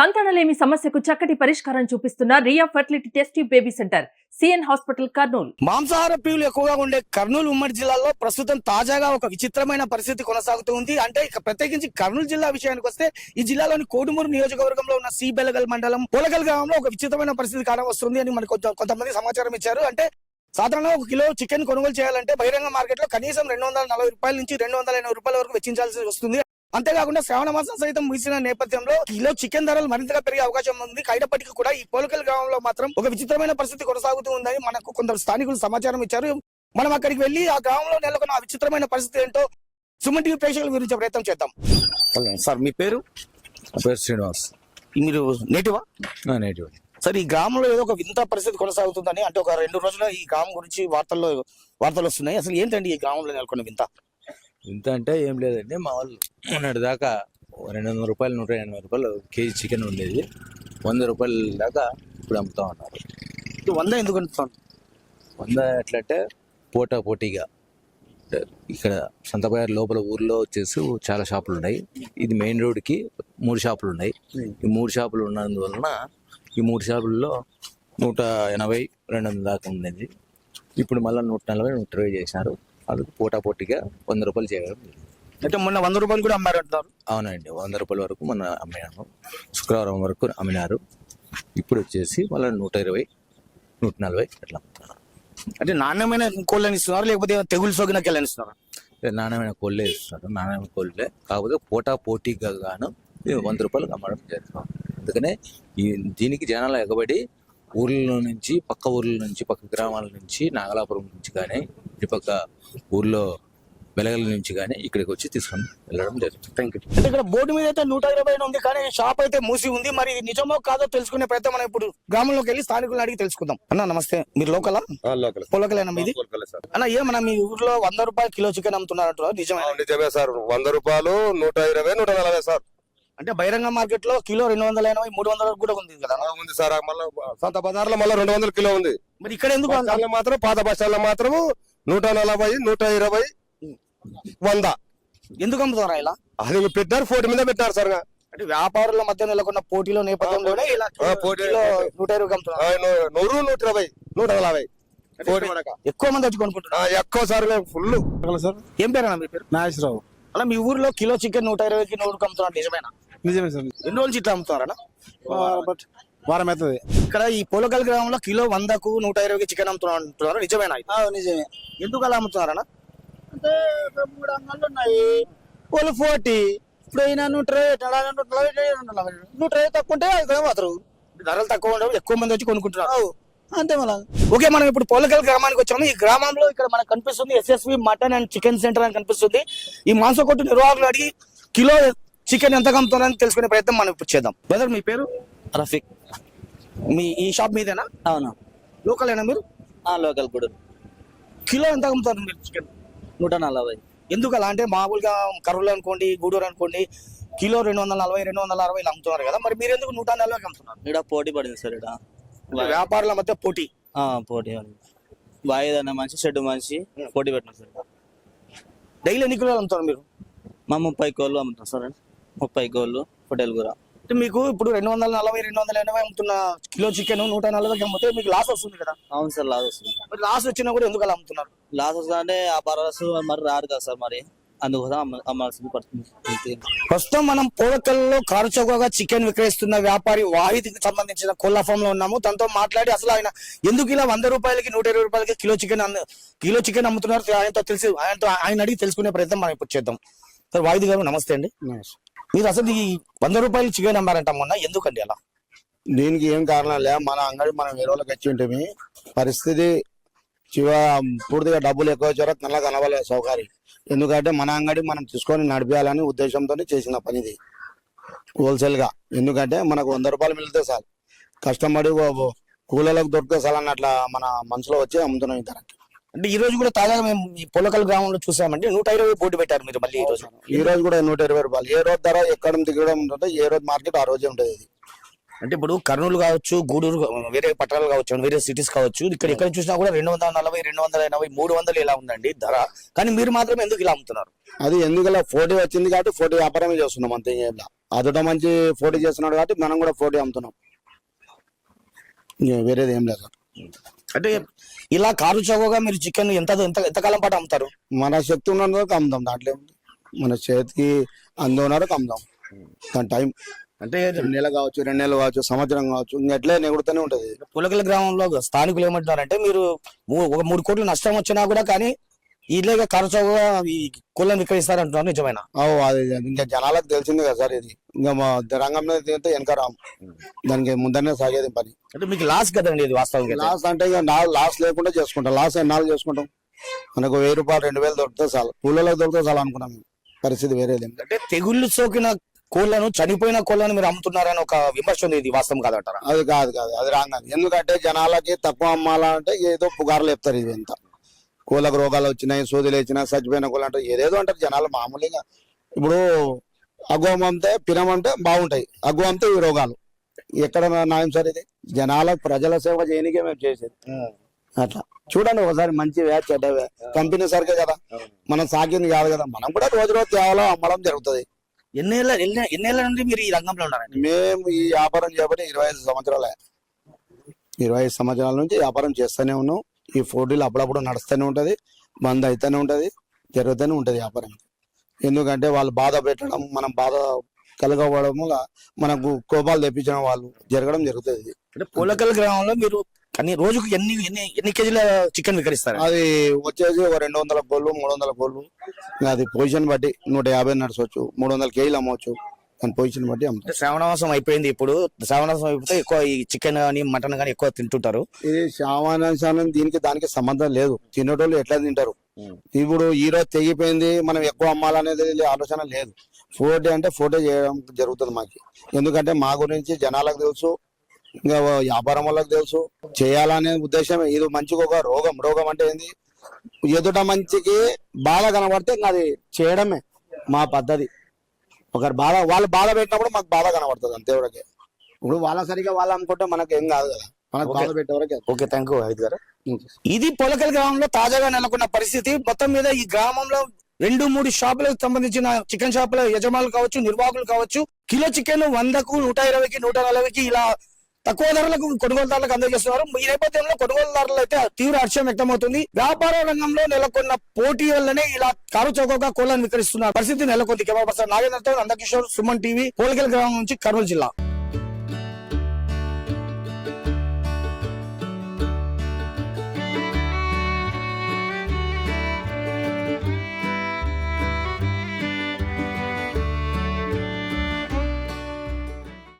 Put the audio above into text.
సంతానలేమి సమస్యకు చక్కటి పరిష్కారం చూపిస్తున్న Riya fertility test baby centre CN hospital Kurnool. మాంసాహార ప్రియులు ఎక్కువగా ఉండే కర్నూలు ఉమ్మడి జిల్లాలో ప్రస్తుతం తాజాగా ఒక విచిత్రమైన పరిస్థితి కొనసాగుతూ ఉంది. అంటే ఇక ప్రత్యేకించి కర్నూలు జిల్లా విషయానికి వస్తే ఈ జిల్లాలోని కోడుమూరు నియోజకవర్గంలో ఉన్న సి బెలగల్ మండలం పొలగల్ గ్రామంలో ఒక విచిత్రమైన పరిస్థితి కానవస్తుంది అని మనకు కొంత- కొంతమంది సమాచారం ఇచ్చారు. అంటే సాధారణంగా ఒక కిలో చికెన్ కొనుగోలు చేయాలంటే బహిరంగ మార్కెట్లో కనీసం రెండు వందల నలభై రూపాయల నుంచి రెండు వందల ఎనభై రూపాయల వరకు వెచ్చించాల్సి వస్తుంది. అంతేకాకుండా శ్రావణ మాసం సైతం ముగిసిన నేపథ్యంలో కిలో చికెన్ ధరలు మరింతగా పెరిగే అవకాశం ఉంది. అయినప్పటికీ కూడా ఈ పోలకల్ గ్రామంలో మాత్రం ఒక విచిత్రమైన పరిస్థితి కొనసాగుతూ ఉందని మనకు కొందరు స్థానికులు సమాచారం ఇచ్చారు. మనం అక్కడికి వెళ్ళి ఆ గ్రామంలో నెలకొన్న ఆ విచిత్రమైన పరిస్థితి ఏంటో సుమన్ టీవీ ప్రేక్షకుల గురించి ప్రయత్నం చేద్దాం. సార్ మీ పేరు? పేరు శ్రీనివాస్. మీరు నేటివా? నా నేటివ్. సార్ ఈ గ్రామంలో ఏదో ఒక వింత పరిస్థితి కొనసాగుతుందని అంటే ఒక రెండు రోజుల ఈ గ్రామం గురించి వార్తల్లో వార్తలు వస్తున్నాయి. అసలు ఏంటండి ఈ గ్రామంలో నెలకొన్న వింత? ఇంత అంటే ఏం లేదండి. మా వాళ్ళు మొన్నటి దాకా రెండు వందల రూపాయలు నూట ఎనభై రూపాయలు కేజీ చికెన్ ఉండేది వంద రూపాయల దాకా ఇప్పుడు అమ్ముతా ఉన్నారు. వంద ఎందుకు అంటున్నాను వంద ఎట్లంటే పోటా పోటీగా. ఇక్కడ సంతబజార్ లోపల ఊర్లో వచ్చేసి చాలా షాపులు ఉన్నాయి. ఇది మెయిన్ రోడ్కి మూడు షాపులు ఉన్నాయి. ఈ మూడు షాపులు ఉన్నందువలన ఈ మూడు షాపుల్లో నూట ఎనభై రెండు వందల దాకా ఉండేది. ఇప్పుడు మళ్ళీ నూట నలభై నూట ఇరవై చేసినారు అది పోటా పోటీగా వంద రూపాయలు చేయడం. అంటే మొన్న వంద రూపాయలు కూడా అమ్మారు అంటున్నారు అవునండి వంద రూపాయల వరకు మన అమ్మినాము శుక్రవారం వరకు అమ్మినారు. ఇప్పుడు వచ్చేసి మళ్ళీ నూట ఇరవై నూట నలభై అట్లా. అమ్ముతున్నారు అంటే నాణ్యమైన కోళ్ళని ఇస్తున్నారు? లేకపోతే తెగులు సోకిన కెళ్ళని ఇస్తున్నారు నాణ్యమైన కోళ్ళే ఇస్తున్నారు. నాణ్యమైన కోళ్ళే. కాకపోతే పోటా పోటీగా గాను వంద రూపాయలు అమ్మడం చేస్తాం అందుకనే ఈ దీనికి జనాలు ఎగబడి ఊర్ల నుంచి పక్క ఊర్ల నుంచి పక్క గ్రామాల నుంచి నాగలాపురం నుంచి కానీ ఇటు పక్క ఊర్లో వెలగల నుంచి కానీ ఇక్కడికి వచ్చి తీసుకొని వెళ్ళడం జరుగుతుంది. థ్యాంక్ యూ అంటే ఇక్కడ బోర్డు మీద అయితే నూట ఇరవై ఉంది కానీ షాప్ అయితే మూసి ఉంది. మరి ఇది నిజమో కాదో తెలుసుకునే ప్రయత్నం మనం ఇప్పుడు గ్రామంలోకి వెళ్ళి స్థానికులను అడిగి తెలుసుకుందాం. అన్న నమస్తే. మీరు లోకలా? లోకల్ పొలకలేనా మీది? సార్. అన్న ఏమన్నా మీ ఊర్లో వంద రూపాయలు కిలో చికెన్ అమ్ముతున్నారు అంటున్నారు. నిజమే. నిజమే సార్. వంద రూపాయలు నూట ఇరవై నూట నలభై సార్. అంటే బహిరంగ మార్కెట్లో కిలో రెండు వందల ఎనభై మూడు వందల కూడా ఉంది కదా ఉంది సార్. మళ్ళీ సొంత బజార్లో మళ్ళీ రెండు వందల కిలో ఉంది. మరి ఇక్కడ ఎందుకు మాత్రం పాత బస్ స్టాండ్లో మాత్రం నూట నలభై నూట ఇరవై వంద. ఎందుకు అమ్ముతారా ఇలా? అది పెట్టారు ఫోటో మీద పెట్టారు సార్ అంటే వ్యాపారుల మధ్య నెలకొన్న పోటీలో నేపథ్యంలోనే ఇలా ఆ, పోటీ- కిలో నూట ఇరవై నూరు నూట ఇరవై నూట నలభై. ఎక్కువ మంది వచ్చి కొనుక్కుంటున్నారు. ఆ, ఎక్కువ సార్ ఫుల్ సార్? ఏం పేరు అన్న మీ పేరు? నాగేశ్వరరావు. అలా మీ ఊర్లో కిలో చికెన్ నూట ఇరవైకి నూరుకు అమ్ముతున్నారు నిజమేనా? నిజమే సార్. ఎన్ని రోజులు ఇట్లా అమ్ముతున్నారా బట్ వారం అవుతుంది ఇక్కడ ఈ పొలకల్ గ్రామంలో కిలో వందకు నూట ఇరవైకి చికెన్ అమ్ముతున్నారు నిజమేనా ఇది? నిజమే. ఎందుకు అలా అమ్ముతున్నారన్నా అంటే మూడు అంగళ్ళు ఉన్నాయి. వాళ్ళు ఫోర్టీ. ఇప్పుడు అయినా నూట ఇరవై నూట ఇరవై తక్కువ ఉంటే అది పోతారు. ధరలు తక్కువ ఉండవు ఎక్కువ మంది వచ్చి కొనుక్కుంటున్నారు. అంతే మళ్ళా. ఓకే మనం ఇప్పుడు పొలకల్ గ్రామానికి వచ్చాము. ఈ గ్రామంలో ఇక్కడ మనకు కనిపిస్తుంది SSV mutton and chicken centre అని కనిపిస్తుంది. ఈ మాంస కొట్టు నిర్వాహకులు అడిగి కిలో చికెన్ ఎంత అమ్ముతున్నారని తెలుసుకునే ప్రయత్నం మనం ఇప్పుడు చేద్దాం. బ్రదర్ మీ పేరు? రఫీక్. మీ ఈ షాప్ మీదేనా? అవును. లోకలేనా మీరు? ఆ లోకల్ గుడు. కిలో ఎంత అమ్ముతారు మీరు చికెన్ నూట నలభై. ఎందుకు అలా అంటే మామూలుగా కర్రూలు అనుకోండి గూడూరు అనుకోండి కిలో రెండు వందల నలభై రెండు వందల అరవై అమ్ముతున్నారు కదా. మరి మీరు ఎందుకు నూట నలభైకి అమ్ముతున్నారు? ఇక్కడ పోటీ పడింది సార్ ఇక్కడ వ్యాపారుల మధ్య పోటీ. పోటీ బాయిదన్న మనిషి షెడ్ మనిషి పోటీ పెట్టినాం సార్ డైలీ ఎన్ని కిలోలు అమ్ముతారు మీరు? మా ముప్పై కోళ్ళు అమ్ముతాం సార్. ముప్పై కోళ్ళు హోటల్ కూర. మీకు ఇప్పుడు రెండు వందల నలభై రెండు వందల ఎనభై అమ్ముతున్న కిలో చికెన్ నూట నలభైకి అమ్మితే మీకు లాస్ వస్తుంది కదా. అవును సార్ లాస్ వస్తుంది. మరి లాస్ వచ్చినా కూడా ఎందుకు అలా అమ్ముతున్నారు? లాస్ వస్తుంది అంటే ఆ పర్వాసు మరి రారు కదా సార్ మరి. అందుకోసం అమ్మ అమ్మాల్సింది పడుతుంది. అంతే. ప్రస్తుతం మనం పోలకల్లో కారుచౌకగా చికెన్ విక్రయిస్తున్న వ్యాపారి వాహిద్కి సంబంధించిన కోళ్ళ ఫామ్లో ఉన్నాము. తనతో మాట్లాడి అసలు ఆయన ఎందుకు ఇలా వంద రూపాయలకి నూట ఇరవై రూపాయలకి కిలో చికెన్ కిలో చికెన్ అమ్ముతున్నారు? ఆయనతో తెలిసి ఆయనతో ఆయన అడిగి తెలుసుకునే ప్రయత్నం మనం ఇప్పుడు చేద్దాం. సార్ వాహిద్ గారు నమస్తే అండి. మీరు అసలు ఈ వంద రూపాయలు చికెన్ అమ్మారంట మొన్న ఎందుకండి అలా? దీనికి ఏం కారణం లే మన అంగడి మనం వేరే వాళ్ళకి వచ్చి ఉంటే? పరిస్థితి చివ పూర్తిగా డబ్బులు ఎక్కువ వచ్చారో నల్ల కనవలే సౌకర్యం. ఎందుకంటే మన అంగడి మనం తీసుకొని నడిపేయాలని ఉద్దేశంతో చేసిన పనిది హోల్సేల్గా. ఎందుకంటే మనకు వంద రూపాయలు మిగిలితే సార్ కష్టపడి కూలలకు దొరికితే సార్ అన్నట్ల మన మనసులో వచ్చి అమ్ముతున్నాం ఈ ధరకి. అంటే ఈ రోజు కూడా తాజాగా మేము ఈ పొలకల్ గ్రామంలో చూసామంటే నూట ఇరవై పోటీ పెట్టారు మీరు మళ్ళీ ఈ రోజు. ఈ రోజు కూడా నూట ఇరవై రూపాయలు. ఏ రోజు ధర ఎక్కడ దిగడం ఉంటుందో ఏ రోజు మార్కెట్ ఆ రోజే ఉంటుంది ఇది. అంటే ఇప్పుడు కర్నూలు కావచ్చు గూడూరు వేరే పట్టణాలు కావచ్చు వేరే సిటీస్ కావచ్చు ఇక్కడ ఎక్కడ చూసినా కూడా రెండు వందల నలభై రెండు వందల ఎనభై మూడు వందలు ఇలా ఉందండి ధర. కానీ మీరు మాత్రం ఎందుకు ఇలా అమ్ముతున్నారు? అది ఎందుకలా పోటీ వచ్చింది కాబట్టి పోటీ వ్యాపారమే చేస్తున్నాం అంతే ఏం లే. అదుట మంచి పోటీ చేస్తున్నాడు కాబట్టి మనం కూడా పోటీ అమ్ముతున్నాం. వేరేది ఏం లేదు. అంటే ఇలా కారు చౌకగా మీరు చికెన్ ఎంత ఎంత ఎంతకాలం పాటు అమ్ముతారు? మన శక్తి ఉన్నంత వరకు అమ్ముదాం దాంట్లో ఏముంది? మన చేతికి అందు వరకు అమ్ముదాం దాని టైం అంటే రెండు నెలలు కావచ్చు రెండు నెలలు కావచ్చు సంవత్సరం కావచ్చు ఇంకా ఎట్లే నెగుడుతూనే ఉంటది. పులకల గ్రామంలో స్థానికులు ఏమంటున్నారంటే మీరు మూ- ఒక మూడు కోట్లు నష్టం వచ్చినా కూడా కానీ ఇలాగ కారు చౌకగా ఈ కోళ్ళని విక్రయిస్తారంటున్నారు నిజమేనా? అవు అది ఇంకా జనాలకు తెలిసింది కదా సార్ ఇది. ఇంకా మా రంగంలో దిగితే వెనక రాం దానికి ముందరనే సాగేది పని. అంటే మీకు లాస్ కదండి ఇది వాస్తవంగా. లాస్ అంటే ఇక నా లాస్ లేకుండా చేసుకుంటాం. లాస్ ఎన్నాళ్ళు చేసుకుంటాం? మనకు వెయ్యి రూపాయలు రెండు వేలు దొరికితే చాలు. కూలీలకు దొరికితే చాలు అనుకున్నాం. పరిస్థితి వేరేది. అంటే తెగుళ్ళు సోకిన కోళ్ళను చనిపోయిన కోళ్ళను మీరు అమ్ముతున్నారని ఒక విమర్శ ఉంది ఇది వాస్తవం కాదంటారా? అది కాదు కాదు అది రాంగ్ ఎందుకంటే జనాలకి తక్కువ అమ్మాలంటే ఏదో పుకార్లు చెప్తారు ఇది ఎంత కోళ్ళకు రోగాలు వచ్చినాయి సూదులు వచ్చినాయి చచ్చిపోయిన కోళ్ళు అంటే ఏదేదో అంటారు జనాలు మామూలుగా. ఇప్పుడు అగ్వం అమ్మితే పిరం అంటే బాగుంటాయి. అగ్వం అమ్మితే ఈ రోగాలు. ఎక్కడ న్యాయం సార్ ఇది? జనాల ప్రజల సేవ చేయనికే మేము చేసేది. అట్లా. చూడండి ఒకసారి మంచి వ్యా చెడ్డవే కంపెనీ సరికే కదా. మనం సాకింది కాదు కదా. మనం కూడా రోజు రోజు తేవాలో అమ్మడం జరుగుతుంది. ఎన్నేళ్ళ ఎన్ని- ఎన్నేళ్ళ నుండి మీరు ఈ రంగంలో ఉన్నారండి? మేము ఈ వ్యాపారం చేయబట్టి ఇరవై ఐదు సంవత్సరాలే. ఇరవై ఐదు సంవత్సరాల నుంచి వ్యాపారం చేస్తూనే ఉన్నాం. ఈ పోటీలు అప్పుడప్పుడు నడుస్తూనే ఉంటది బంద్ అయితేనే ఉంటది జరుగుతూనే ఉంటది వ్యాపారం. ఎందుకంటే వాళ్ళు బాధ పెట్టడం మనం బాధ కలగవడం వల్ల మనకు కోపాలు తెప్పించడం వాళ్ళు జరగడం జరుగుతుంది. అంటే పూలకల్ గ్రామంలో మీరు కానీ రోజుకు ఎన్ని ఎన్ని ఎన్ని కేజీల చికెన్ విక్రయిస్తారు? అది వచ్చేసి ఒక రెండు వందల కోళ్ళు మూడు వందల కోళ్ళు. అది పొజిషన్ బట్టి నూట యాభై నడచవచ్చు మూడు వందల కేజీలు అమ్మవచ్చు దాని పొజిషన్ బట్టి అమ్ముతాం శ్రావణమాసం అయిపోయింది ఇప్పుడు. శ్రావణమాసం అయిపోతే ఎక్కువ ఈ చికెన్ కానీ మటన్ కానీ ఎక్కువ తింటుంటారు. ఇది శ్రావణాంశానం దీనికి దానికి సంబంధం లేదు. తినేటోళ్ళు ఎట్లా తింటారు? ఇప్పుడు ఈ రోజు తెగిపోయింది మనం ఎక్కువ అమ్మాలనేది ఆలోచన లేదు. ఫోటో అంటే ఫోటో చేయడం జరుగుతుంది మాకు. ఎందుకంటే మా గురించి జనాలకు తెలుసు ఇంకా వ్యాపారం వాళ్ళకి తెలుసు. చేయాలనే ఉద్దేశం ఇది మంచిగా ఒక రోగం. రోగం అంటే ఏంది? ఎదుట మంచికి బాధ కనబడితే అది చేయడమే మా పద్ధతి. ఒకరు బాధ వాళ్ళు బాధ పెట్టినప్పుడు మాకు బాధ కనబడుతుంది అంతే వరకే. ఇప్పుడు వాళ్ళ సరిగా వాళ్ళు అనుకుంటే మనకి ఏం కాదు కదా. మనకు బాధ పెట్టే వరకే. ఓకే థ్యాంక్ యూ హైద్ గారు. ఇది పొలకల్ గ్రామంలో తాజాగా నెలకొన్న పరిస్థితి. మొత్తం మీద ఈ గ్రామంలో రెండు మూడు షాపులకు సంబంధించిన చికెన్ షాపుల యజమానులు కావచ్చు నిర్వాహకులు కావచ్చు కిలో చికెన్ వందకు నూట ఇరవైకి నూట నలభైకి ఇలా తక్కువ ధరలకు కొనుగోలుదారులకు అందజేస్తున్నారు. ఈ నేపథ్యంలో కొనుగోలుదారులు అయితే తీవ్ర హర్షం వ్యక్తమవుతుంది. వ్యాపార రంగంలో నెలకొన్న పోటీ వల్లనే ఇలా కారు చౌకగా కోళ్ళను విక్రయిస్తున్న పరిస్థితి నెలకొంది. కెమెరా పర్సన్ నాగేంద్రతో అందకిషోర్ సుమన్ టీవీ పోలకల్ గ్రామం నుంచి కర్నూలు జిల్లా.